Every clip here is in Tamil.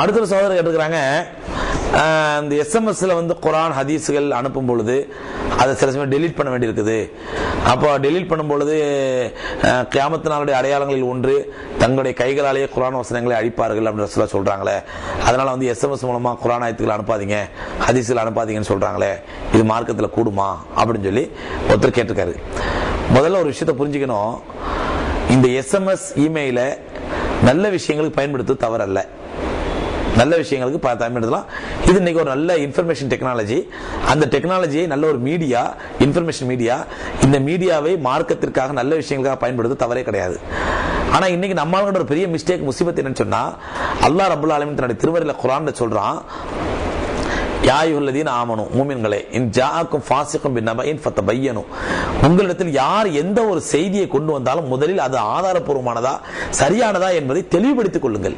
அடுத்த ஒரு கேட்டுக்கிறாங்க இந்த எஸ்எம்எஸ்ல வந்து குரான் ஹதீஸுகள் அனுப்பும் பொழுது அதை சில சமயம் டெலீட் பண்ண வேண்டியிருக்குது. அப்போ டெலீட் பண்ணும் பொழுது நாளுடைய அடையாளங்களில் ஒன்று தங்களுடைய கைகளாலேயே குரான் வசனங்களை அழிப்பார்கள் அப்படின்னு சொல்ல சொல்றாங்களே. அதனால வந்து எஸ்எம்எஸ் மூலமா குரான் ஆயத்துக்கள் அனுப்பாதீங்க ஹதீஸுகள் அனுப்பாதீங்கன்னு சொல்றாங்களே. இது மார்க்கத்தில் கூடுமா அப்படின்னு சொல்லி ஒருத்தர் கேட்டிருக்காரு. முதல்ல ஒரு விஷயத்தை புரிஞ்சுக்கணும். இந்த எஸ்எம்எஸ் இமெயிலை நல்ல விஷயங்களுக்கு பயன்படுத்த தவறல்ல. நல்ல விஷயங்களுக்கு ப- பயன்படுத்தலாம் இது இன்னைக்கு ஒரு நல்ல இன்ஃபர்மேஷன் டெக்னாலஜி அந்த டெக்னாலஜியை நல்ல ஒரு மீடியா இன்ஃபர்மேஷன் மீடியா இந்த மீடியாவை மார்க்கத்திற்காக நல்ல விஷயங்களுக்காக பயன்படுத்த தவறே கிடையாது. ஆனா இன்னைக்கு நம்மளோட ஒரு பெரிய மிஸ்டேக் முசிபத் என்னன்னு சொன்னா அல்லாஹ் ரபுல்லா அலமின் தன்னுடைய திருவரையில குரான்ல சொல்றான் யாயுள்ளதீன் ஆமனும் மூமின்களே இன் ஜாக்கும் ஃபாசிக்கும் பின் நபையின் ஃபத்த பையனும் உங்களிடத்தில் யார் எந்த ஒரு செய்தியை கொண்டு வந்தாலும் முதலில் அது ஆதாரபூர்வமானதா சரியானதா என்பதை தெளிவுபடுத்திக் கொள்ளுங்கள்.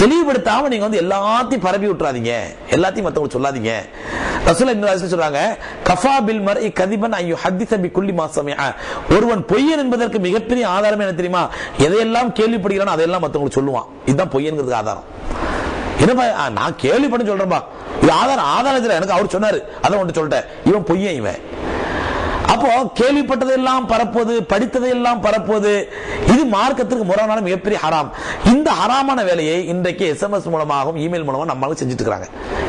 தெளிவுபடுத்தாம நீங்க வந்து எல்லாத்தையும் பரப்பி விட்டுறாதீங்க. எல்லாத்தையும் மத்தவங்களுக்கு சொல்லாதீங்க. ரசூல் இன்னொரு சொல்றாங்க கஃபா பில் மர்இ கதிபன் ஐயு ஹத்திஸ பி குல்லி மாசமே ஒருவன் பொய்யன் என்பதற்கு மிகப்பெரிய ஆதாரம் என்ன தெரியுமா? எதையெல்லாம் கேள்விப்படுகிறானோ அதையெல்லாம் மத்தவங்களுக்கு சொல்லுவான். இதுதான் பொய்யன்கிறதுக்கு ஆதாரம். என்னப்பா நான் கேள்விப்பட்டு சொல்றேன்பா. இது ஆதாரம் ஆதாரத்தில் எனக்கு அவர் சொன்னாரு. அதான் ஒன்று சொல்லிட்டேன். இவன் பொய்யன் இவன். அப்போ கேள்விப்பட்டதெல்லாம் பரப்புவது படித்ததையெல்லாம் பரப்புவது இது மார்க்கத்திற்கு முரணான மிகப்பெரிய ஹராம். இந்த ஹராமான வேலையை இன்றைக்கு எஸ்எம்எஸ் மூலமாகவும் இமெயில் மூலமாக நம்மளும் செஞ்சுட்டு இருக்கிறாங்க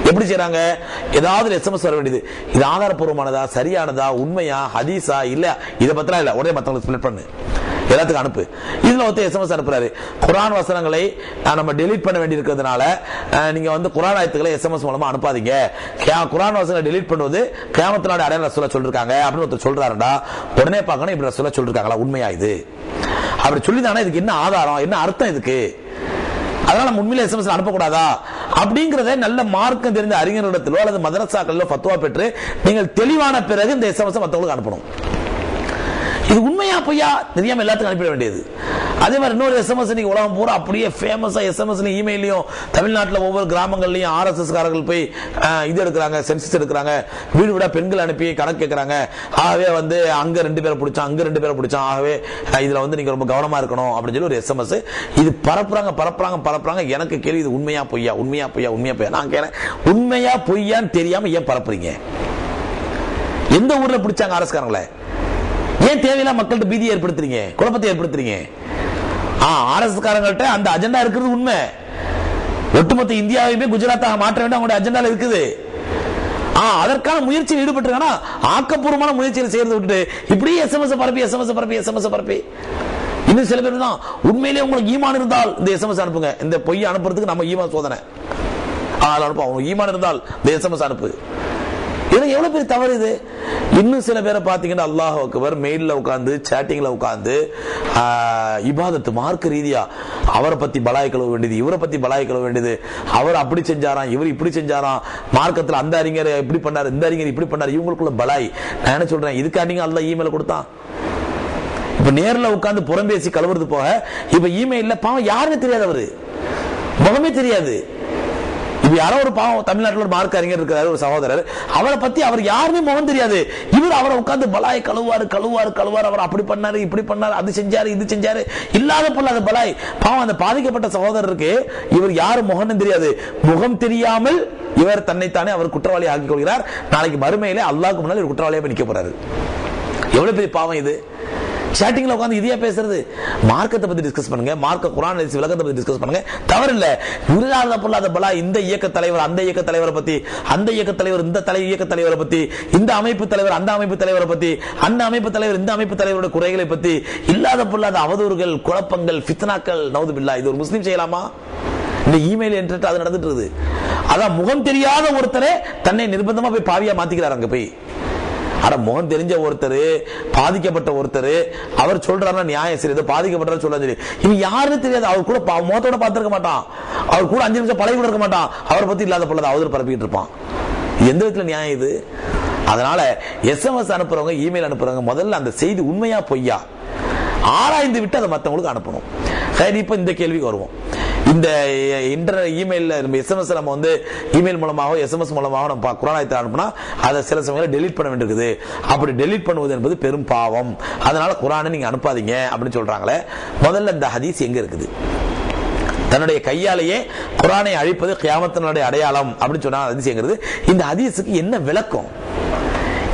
எப்படி செய்றாங்க? ஏதாவது எஸ்எம்எஸ் வர வேண்டியது. இது ஆதாரப்பூர்வமானதா சரியானதா உண்மையா ஹதீஸா இல்ல இதை பத்திலாம் இல்ல. உடனே மத்தவங்களுக்கு ஸ்ப்ளிட் பண்ணு. எல்லாத்துக்கும் அனுப்பு. இதில் ஒருத்தர் எஸ்எம்எஸ் அனுப்புறாரு. குரான் வசனங்களை நம்ம டெலீட் பண்ண வேண்டி இருக்கிறதுனால வந்து குரான் ஆயத்துக்களை எஸ்எம்எஸ் மூலமாக அனுப்பாதீங்க. குரான் வசனங்களை டெலீட் பண்ணுவது கேமத்தினாடி அடையாள சொல்ல சொல்லிருக்காங்க அப்படின்னு ஒருத்தர் சொல்றாருடா. உடனே பார்க்கணும் இப்படி சொல்ல சொல்லிருக்காங்களா? உண்மையா இது? அப்படி சொல்லிதானா இதுக்கு என்ன ஆதாரம்? என்ன அர்த்தம் இதுக்கு? அதனால நம்ம உண்மையில எஸ்எம்எஸ் அனுப்பக்கூடாதா? அப்படிங்கறத நல்ல மார்க்கம் தெரிந்த அறிஞர்களிடத்திலோ அல்லது மதரசாக்களிலோ பத்துவா பெற்று நீங்கள் தெளிவான பிறகு இந்த எஸ்எம்எஸ் மற்றவங்களுக்கு அனுப்பணும். இது உண்மையா பொய்யா? தெரியாம எல்லாத்துக்கும் அனுப்பிட வேண்டியது. அதே மாதிரி இன்னொரு எஸ்எம்எஸ் நீங்க உலகம் பூரா அப்படியே ஃபேமஸா எஸ்எம்எஸ் இமெயிலையும் தமிழ்நாட்டில் ஒவ்வொரு கிராமங்கள்லையும் ஆர்எஸ்எஸ் காரர்கள் போய் இது எடுக்கிறாங்க சென்சஸ் எடுக்கிறாங்க. வீடு விட பெண்கள் அனுப்பி கணக்கு கேட்குறாங்க ஆகவே வந்து அங்க ரெண்டு பேரை பிடிச்சான் அங்க ரெண்டு பேரை பிடிச்சான். ஆகவே இதில் இதுல வந்து நீங்க ரொம்ப கவனமா இருக்கணும் அப்படின்னு சொல்லி ஒரு எஸ்எம்எஸ் இது பரப்புறாங்க பரப்புறாங்க பரப்புறாங்க. எனக்கு கேள்வி இது உண்மையா பொய்யா? உண்மையா பொய்யா? உண்மையா பொய்யா? நான் கேட்கிறேன் உண்மையா பொய்யான்னு தெரியாம ஏன் பரப்புறீங்க? எந்த ஊர்ல பிடிச்சாங்க அரசுக்காரங்களே ஏன் தேவையில்லாம மக்கள்கிட்ட பீதியை ஏற்படுத்துறீங்க? குழப்பத்தை ஏற்படுத்துறீங்க? ஆ ஆர்எஸ் காரங்கள்ட்ட அந்த அஜெண்டா இருக்கிறது உண்மை. ஒட்டுமொத்த இந்தியாவையுமே குஜராத்தாக மாற்ற வேண்டும் அவங்களுடைய அஜெண்டால இருக்குது. ஆ அதற்கான முயற்சியில் ஈடுபட்டிருக்கானா ஆக்கப்பூர்வமான முயற்சியில் சேர்ந்து விட்டுட்டு இப்படியே எஸ்எம்எஸ் பரப்பி எஸ்எம்எஸ் பரப்பி எஸ்எம்எஸ் பரப்பி. இன்னும் சில பேர் தான் உண்மையிலேயே உங்களுக்கு ஈமான் இருந்தால் இந்த எஸ்எம்எஸ் அனுப்புங்க. இந்த பொய் அனுப்புறதுக்கு நம்ம ஈமான் சோதனை. அதில் அனுப்பும் அனுப்புவோம். ஈமான் இருந்தால் இந்த எஸ்எம்எஸ் அனுப்பு. இது எவ்வளவு பெரிய தவறு இது? இன்னும் சில பேரை பார்த்தீங்கன்னா அல்லாஹ் அக்பர் மெயில்ல உட்காந்து சேட்டிங்கில் உட்காந்து இபாதத்து மார்க்க ரீதியா அவரை பத்தி பலாய் கழுவ வேண்டியது இவரை பத்தி பலாய் கழுவ வேண்டியது. அவர் அப்படி செஞ்சாராம் இவர் இப்படி செஞ்சாராம். மார்க்கத்தில் அந்த அறிஞர் இப்படி பண்ணாரு இந்த அறிஞர் இப்படி பண்ணாரு இவங்களுக்குள்ள பலாய். நான் என்ன சொல்றேன் இதுக்கா நீங்க இமெயில் கொடுத்தான். இப்போ நேரில் உட்காந்து புறம்பேசி கழுவுறது போக இப்போ இமெயிலில் பாவம் யாருன்னு தெரியாது அவரு. முகமே தெரியாது. இது யாரோ ஒரு பாவம் தமிழ்நாட்டில் ஒரு மார்க் அறிஞர் இருக்கிறார் ஒரு சகோதரர். அவரை பத்தி அவர் யாருமே முகம் தெரியாது. இவர் அவரை உட்காந்து பலாய் கழுவாரு கழுவாரு கழுவாரு அவர் அப்படி பண்ணாரு இப்படி பண்ணாரு அது செஞ்சாரு இது செஞ்சாரு இல்லாத பொருள் பலாய். பாவம் அந்த பாதிக்கப்பட்ட சகோதரருக்கு இவர் யாரு முகம்னு தெரியாது. முகம் தெரியாமல் இவர் தன்னைத்தானே அவர் குற்றவாளி ஆக்கிக் கொள்கிறார். நாளைக்கு மறுமையிலே அல்லாஹ்க்கு முன்னால் இவர் குற்றவாளியாக நிற்க போறாரு. எவ்வளவு பெரிய பாவம் இது? சேட்டிங்ல உட்காந்து இதையா பேசுறது? மார்க்கத்தை பத்தி டிஸ்கஸ் பண்ணுங்க. மார்க்க குரான் ஹதீஸ் விளக்கத்தை பத்தி டிஸ்கஸ் பண்ணுங்க. தவறில்ல. இல்லாத பொல்லாத பலா இந்த இயக்க தலைவர் அந்த இயக்க தலைவரை பத்தி அந்த இயக்க தலைவர் இந்த தலை இயக்க தலைவரை பத்தி இந்த அமைப்பு தலைவர் அந்த அமைப்பு தலைவரை பத்தி அந்த அமைப்பு தலைவர் இந்த அமைப்பு தலைவரோட குறைகளை பத்தி இல்லாத பொல்லாத அவதூறுகள் குழப்பங்கள் ஃபித்னாக்கள் நவுது பில்லா இது ஒரு முஸ்லீம் செய்யலாமா? இந்த இமெயில் என்று அது நடந்துட்டு இருக்குது. அதான் முகம் தெரியாத ஒருத்தரே தன்னை நிர்பந்தமா போய் பாவியா மாத்திக்கிறாரு அங்க போய். ஆனா முகம் தெரிஞ்ச ஒருத்தர் பாதிக்கப்பட்ட ஒருத்தர் அவர் சொல்றாருன்னா நியாயம். சரி ஏதோ பாதிக்கப்பட்ட சொல்ல சரி. இவன் யாருன்னு தெரியாது. அவர் கூட பா- முகத்தோட பார்த்துருக்க மாட்டான். அவர் கூட அஞ்சு நிமிஷம் பழகி கூட இருக்க மாட்டான். அவரை பத்தி இல்லாத பொழுது அவதூறு பரப்பிட்டு இருப்பான். எந்த விதத்துல நியாயம் இது? அதனால எஸ்எம்எஸ் அனுப்புறவங்க இமெயில் அனுப்புறவங்க முதல்ல அந்த செய்தி உண்மையா பொய்யா? ஆராய்ந்து விட்டு அதை மற்றவங்களுக்கு அனுப்பணும். சரி இப்போ இந்த கேள்விக்கு வருவோம். இந்த இன்டர் இமெயிலில் நம்ம எஸ்எம்எஸ் நம்ம வந்து இமெயில் மூலமாக எஸ்எம்எஸ் மூலமாக நம்ம குரானாயத்தில் அனுப்புனா அதை சில சமயங்களில் டெலீட் பண்ண வேண்டியிருக்குது. அப்படி டெலீட் பண்ணுவது என்பது பெரும் பாவம். அதனால குரானை நீங்கள் அனுப்பாதீங்க அப்படின்னு சொல்கிறாங்களே முதல்ல இந்த ஹதீஸ் எங்கே இருக்குது? தன்னுடைய கையாலேயே குரானை அழிப்பது கியாமத்தினுடைய அடையாளம் அப்படின்னு சொன்னால் அதிசயங்கிறது இந்த ஹதீஸுக்கு என்ன விளக்கம்?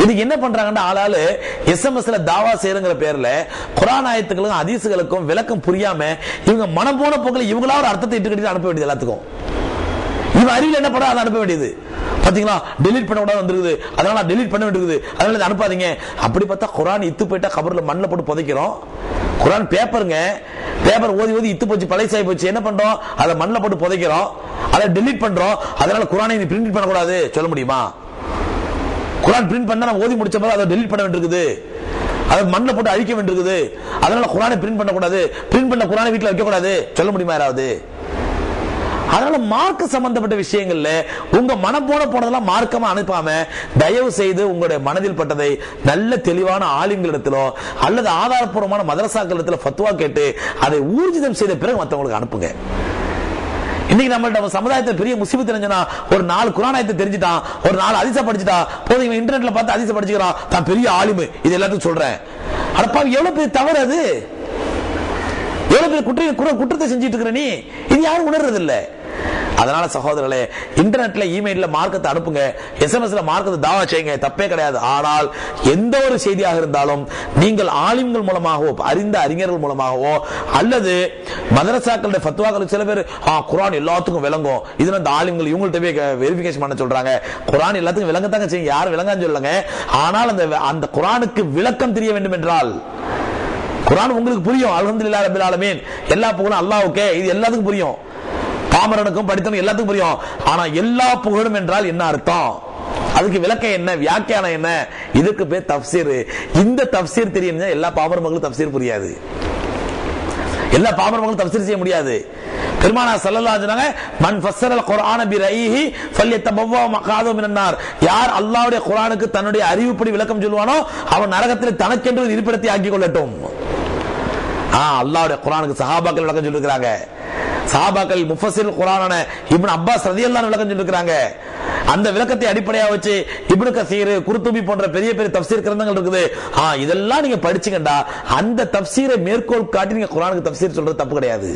இதுக்கு என்ன பண்றாங்கன்னா ஆளாளு எஸ்எம்எஸ்ல தாவா செய்யறங்கிற பேர்ல குரான் ஆயத்துக்களுக்கும் அதிசுகளுக்கும் விளக்கம் புரியாம இவங்க மனம் போன போக்கில் இவங்களா ஒரு அர்த்தத்தை இட்டுக்கிட்டு அனுப்ப வேண்டியது எல்லாத்துக்கும். இவன் அறிவில் என்ன படம் அதை அனுப்ப வேண்டியது. பாத்தீங்களா? டெலீட் பண்ண கூட வந்துருக்குது. அதனால டெலீட் பண்ண வேண்டியது அதனால அனுப்பாதீங்க. அப்படி பார்த்தா குரான் இத்து போயிட்டா கபர்ல மண்ணில் போட்டு புதைக்கிறோம். குரான் பேப்பருங்க. பேப்பர் ஓதி ஓதி இத்து போச்சு பழைசாகி போச்சு. என்ன பண்றோம்? அதை மண்ணில் போட்டு புதைக்கிறோம். அதை டெலீட் பண்றோம். அதனால குரானை நீ பிரிண்ட் பண்ணக்கூடாது. சொல்ல முடியுமா? குரான் பிரிண்ட் பண்ணா நம்ம ஓதி முடிச்ச பிறகு அதை டெலிட் பண்ண வேண்டியிருக்குது. அதை மண்ணில் போட்டு அழிக்க வேண்டியிருக்குது. அதனால குரானை பிரிண்ட் பண்ணக்கூடாது. பிரிண்ட் பண்ண குரானை வீட்டில் வைக்கக்கூடாது. சொல்ல முடியுமா யாராவது? அதனால மார்க்க சம்பந்தப்பட்ட விஷயங்கள்ல உங்க மனம் போன போனதெல்லாம் மார்க்கமா அனுப்பாம தயவு செய்து உங்களுடைய மனதில் பட்டதை நல்ல தெளிவான ஆளுங்களிடத்திலோ அல்லது ஆதாரப்பூர்வமான மதரசாக்களிடத்துல ஃபத்துவா கேட்டு அதை ஊர்ஜிதம் செய்த பிறகு மற்றவங்களுக்கு அனுப்புங்க. இன்னைக்கு நம்மள்ட்ட நம்ம சமுதாயத்தை பெரிய முசிபு தெரிஞ்சுனா ஒரு நாலு குரானாயத்தை தெரிஞ்சுட்டான் ஒரு நாலு அதிச படிச்சுட்டா போதும் இவன் இன்டர்நெட்ல பார்த்து அதிச படிச்சுக்கிறான். தான் பெரிய ஆளுமை இது எல்லாத்தையும் சொல்றேன். அடப்பா எவ்வளவு பெரிய தவறு அது? எவ்வளவு பெரிய குற்ற குற்றத்தை செஞ்சுட்டு இருக்கிற நீ? இது யாரும் உணர்றது இல்ல அதனால சகோதரர்களே இன்டர்நெட்ல இமெயில்ல மார்க்கத்தை அனுப்புங்க. எஸ்எம்எஸ்ல மார்க்கத்தை தாவா செய்யுங்க. தப்பே கிடையாது. ஆனால் எந்த ஒரு செய்தியாக இருந்தாலும் நீங்கள் ஆலிம்கள் மூலமாகவோ அறிந்த அறிஞர்கள் மூலமாகவோ அல்லது மதரசாக்களுடைய ஃபத்வாக்கள் சில பேர் ஆ குரான் எல்லாத்துக்கும் விளங்கும். இது அந்த ஆலிம்கள் இவங்கள்ட்ட போய் வெரிஃபிகேஷன் பண்ண சொல்றாங்க. குரான் எல்லாத்துக்கும் விளங்கத்தாங்க செய்யுங்க. யார் விளங்கான்னு சொல்லுங்க ஆனால் அந்த அந்த குரானுக்கு விளக்கம் தெரிய வேண்டும் என்றால் குரான் உங்களுக்கு புரியும். அலமதுல்லா ரபில் ஆலமீன். எல்லா புகழும் அல்லாஹ்வுக்கே இது எல்லாத்துக்கும் புரியும். பாமரனுக்கும் படித்தவனுக்கும் எல்லாத்துக்கும் புரியும். ஆனா எல்லா புகழும் என்றால் என்ன அர்த்தம்? அதுக்கு விளக்கம் என்ன? வியாக்கியானம் என்ன? இதுக்கு பேர் தப்சீர். இந்த தப்சீர் தெரியும் எல்லா பாமர மக்களும் தப்சீர் புரியாது. எல்லா பாமர மக்களும் தப்சீர் செய்ய முடியாது. பெருமானா சல்லல்லா சொன்னாங்க மன் ஃபஸ்ஸரல் குர்ஆன பி ரஈஹி ஃபல்யத்தபவ்வா மகாதோ மினன்னார். யார் அல்லாஹ்வுடைய குர்ஆனுக்கு தன்னுடைய அறிவுப்படி விளக்கம் சொல்லுவானோ அவன் நரகத்தில் தனக்கென்று இருப்பிடத்தை ஆக்கிக் கொள்ளட்டும். ஆ அல்லாஹ்வுடைய குர்ஆனுக்கு சஹாபாக்கள் விளக்கம் சொல்லிருக்காங்க சாபாக்கள் முஃபசில் குரான இப்னு அப்பாஸ் ரலியல்லாஹு விளக்கம் சொல்லியிருக்கிறாங்க அந்த விளக்கத்தை அடிப்படையா வச்சு இப்னு கசீர் குருத்துபி போன்ற பெரிய பெரிய தப்சீர் கிரந்தங்கள் இருக்குது. ஆ இதெல்லாம் நீங்க படிச்சுக்கண்டா அந்த தப்சீரை மேற்கோள் காட்டி நீங்க குரானுக்கு தப்சீர் சொல்றது தப்பு கிடையாது.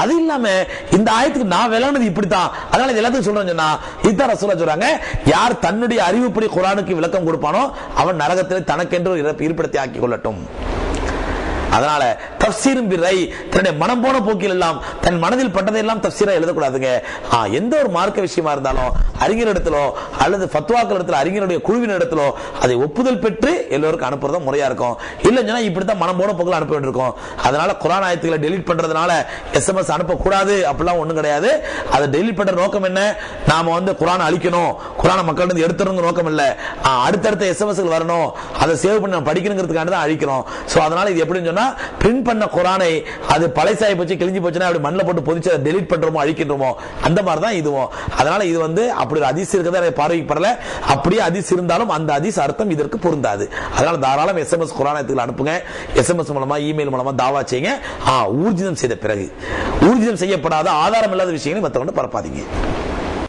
அது இல்லாம இந்த ஆயத்துக்கு நான் விளங்குனது இப்படித்தான். அதனால இது எல்லாத்துக்கும் சொல்றேன் சொன்னா இதுதான் ரசூலா சொல்றாங்க யார் தன்னுடைய அறிவுப்படி குரானுக்கு விளக்கம் கொடுப்பானோ அவன் நரகத்திலே தனக்கென்று ஒரு இருப்பிடத்தை ஆக்கிக் கொள்ளட்டும். அதனால தப்சீரும் பிறை தன்னுடைய மனம் போன போக்கில் எல்லாம் தன் மனதில் பட்டதையெல்லாம் தப்சீரா எழுதக்கூடாதுங்க. எந்த ஒரு மார்க்க விஷயமா இருந்தாலும் அறிஞர் இடத்திலோ அல்லது ஃபத்வாக்கள் இடத்துல அறிஞருடைய குழுவின் இடத்திலோ அதை ஒப்புதல் பெற்று எல்லோருக்கும் அனுப்புறது முறையா இருக்கும். இல்லைன்னா இப்படித்தான் மனம் போன போக்கில் அனுப்ப வேண்டியிருக்கும். அதனால குரான் ஆயத்துக்களை டெலிட் பண்றதுனால எஸ்எம்எஸ் அனுப்பக்கூடாது அப்படிலாம் ஒண்ணும் கிடையாது. அதை டெலிட் பண்ற நோக்கம் என்ன? நாம வந்து குரான் அழிக்கணும். குரானை மக்கள்கிட்ட எடுத்துறோங்க நோக்கம் இல்ல. அடுத்தடுத்த எஸ்எம்எஸ் வரணும். அதை சேவ் பண்ணி நம்ம தான் அழிக்கிறோம். சோ அதனால இது எப்படின்னு சொன்னா பிரிண்ட் பண்ண குரானை அது பழைசாயி போச்சு கிழிஞ்சு போச்சுன்னா அப்படி மண்ணில் போட்டு பொதிச்சு அதை டெலிட் பண்றோமோ அழிக்கின்றோமோ அந்த மாதிரி தான் இதுவும். அதனால இது வந்து அப்படி ஒரு அதிஸ் இருக்கிறதா எனக்கு அப்படியே அதிஸ் இருந்தாலும் அந்த அதிஸ் அர்த்தம் இதற்கு பொருந்தாது. அதனால தாராளம் எஸ்எம்எஸ் குரானத்துக்கு அனுப்புங்க. எஸ்எம்எஸ் மூலமா இமெயில் மூலமா தாவா செய்யுங்க. ஊர்ஜிதம் செய்த பிறகு. ஊர்ஜிதம் செய்யப்படாத ஆதாரம் இல்லாத விஷயங்களை மற்றவங்க பரப்பாதீங்க.